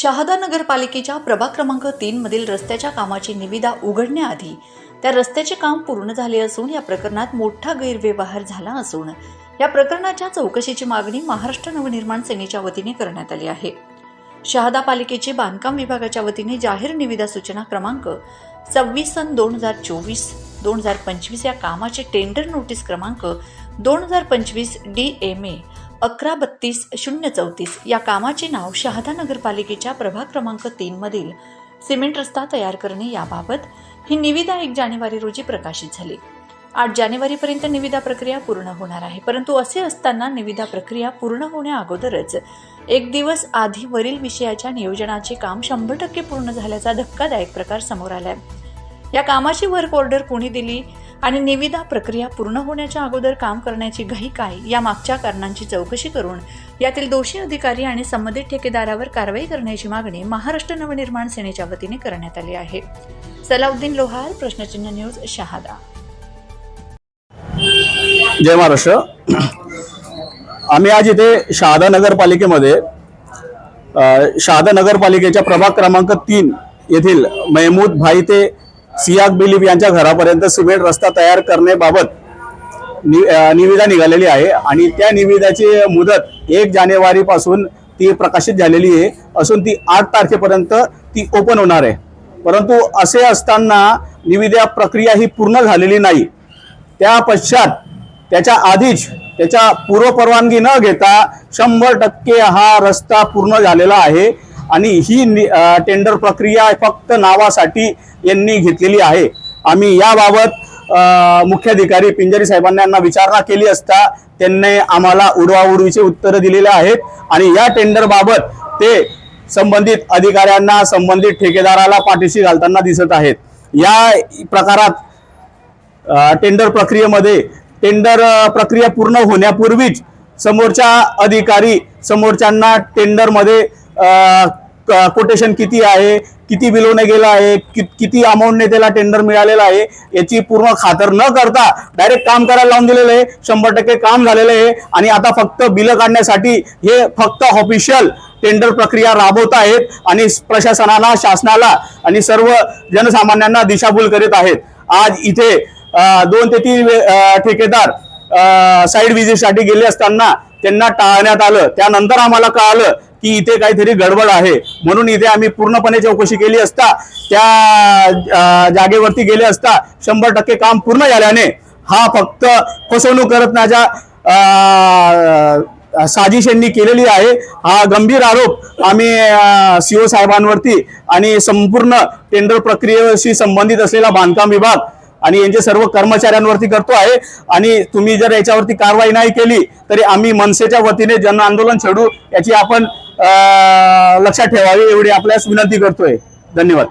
शहादा नगरपालिकेच्या प्रभाग क्रमांक तीन मधील रस्त्याच्या कामाची निविदा उघडण्याआधी त्या रस्त्याचे काम पूर्ण झाले असून या प्रकरणात मोठा गैरव्यवहार झाला असून या प्रकरणाच्या चौकशीची मागणी महाराष्ट्र नवनिर्माण सेनेच्या वतीने करण्यात आली आहे. शहादा पालिकेचे बांधकाम विभागाच्या वतीने जाहीर निविदा सूचना क्रमांक सव्वीस सन दोन हजार चोवीस दोन हजार पंचवीस या कामाचे टेंडर नोटीस क्रमांक दोन हजार पंचवीस डी एम ए अकरा बत्तीस शून्य चौतीस या कामाचे नाव शहादा नगरपालिकेच्या प्रभाग क्रमांक तीन मधील सिमेंट रस्ता तयार करणे याबाबत ही निविदा एक जानेवारी रोजी प्रकाशित झाली. आठ जानेवारीपर्यंत निविदा प्रक्रिया पूर्ण होणार आहे. परंतु असे असताना निविदा प्रक्रिया पूर्ण होण्या अगोदरच एक दिवस आधी वरील विषयाच्या नियोजनाचे काम शंभर टक्के पूर्ण झाल्याचा धक्कादायक प्रकार समोर आलाय. या कामाची वर्क ऑर्डर कोणी दिली? आणि निविदा प्रक्रिया पूर्ण होण्याच्या अगोदर काम करण्याची घाई काय या मागच्या कारणांची चौकशी करून यातील दोषी अधिकारी आणि संबंधित ठेकेदारावर कारवाई करण्याची मागणी महाराष्ट्र नवनिर्माण सेनेच्या वतीने करण्यात आली आहे. सलाउद्दीन लोहार प्रश्नचिन्ह न्यूज शहादा. जय महाराष्ट्र. आम्ही आज इथे शहादा नगरपालिकेमध्ये शहादा नगरपालिकेच्या प्रभाग क्रमांक तीन येथील महमूद भाई ते सियाग बिलीफ यांच्या घरापर्यंत सिमेंट रस्ता तयार करण्याबाबत नि निविदा निघालेली आहे. आणि त्या निविदाची मुदत एक जानेवारी पासून ती प्रकाशित झालेली आहे. असून ती आठ तारखेपर्यंत ती ओपन होणार आहे. परंतु असे असताना निविदा प्रक्रिया ही पूर्ण झालेली नाही. त्या पश्चात त्याच्या आधीच त्याच्या पूर्वपरवानगी न घेता शंभर टक्के हा रस्ता पूर्ण झालेला आहे. आणि ही नि- टेंडर प्रक्रिया फक्त नावासाठी यांनी घेतलेली आहे. आम्ही याबाबत मुख्याधिकारी पिंजरी साहेबांना यांना विचारणा केली असता त्यांनी आम्हाला उडवाउडवीचे उत्तरं दिलेले आहेत आणि या टेंडर बाबत ते संबंधित अधिकाऱ्यांना संबंधित ठेकेदाराला पाठीशी घालताना दिसत आहेत. या प्रकारात टेंडर प्रक्रियेमध्ये टेंडर प्रक्रिया पूर्ण होण्यापूर्वीच समोरच्या अधिकारी समोरच्यांना टेंडरमध्ये कोटेशन किती आहे किती बिलोने गेलं आहे कि, किती अमाऊंटने त्याला टेंडर मिळालेला आहे याची पूर्ण खातर न करता डायरेक्ट काम करायला लावून दिलेलं आहे. शंभर टक्के काम झालेलं आहे. आणि आता फक्त बिलं काढण्यासाठी हे फक्त ऑफिशियल टेंडर प्रक्रिया राबवत आहेत आणि प्रशासनाला शासनाला आणि सर्व जनसामान्यांना दिशाभूल करीत आहेत. आज इथे दोन ते तीन ठेकेदार साईड व्हिजिटसाठी गेले असताना त्यांना टाळण्यात आलं. त्यानंतर आम्हाला कळालं की इथे काहीतरी गडबड आहे. म्हणून इथे आम्ही पूर्णपणे चौकशी केली असता त्या जागेवरती गेले असता शंभर टक्के काम पूर्ण झाल्याने हा फक्त फसवणूक करत अ, साजिश यांनी केलेली आहे. हा गंभीर आरोप आम्ही सीओ साहेबांवरती आणि संपूर्ण टेंडर प्रक्रियेशी संबंधित असलेला बांधकाम विभाग आणि यांचे सर्व कर्मचाऱ्यांवरती करतो आहे आणि तुम्ही जर याच्यावरती कारवाई नाही केली तरी आम्ही मनसेच्या वतीने जन आंदोलन छेडू याची आपण लक्षात ठेवावी एवढी आपल्यास विनंती करतोय. धन्यवाद.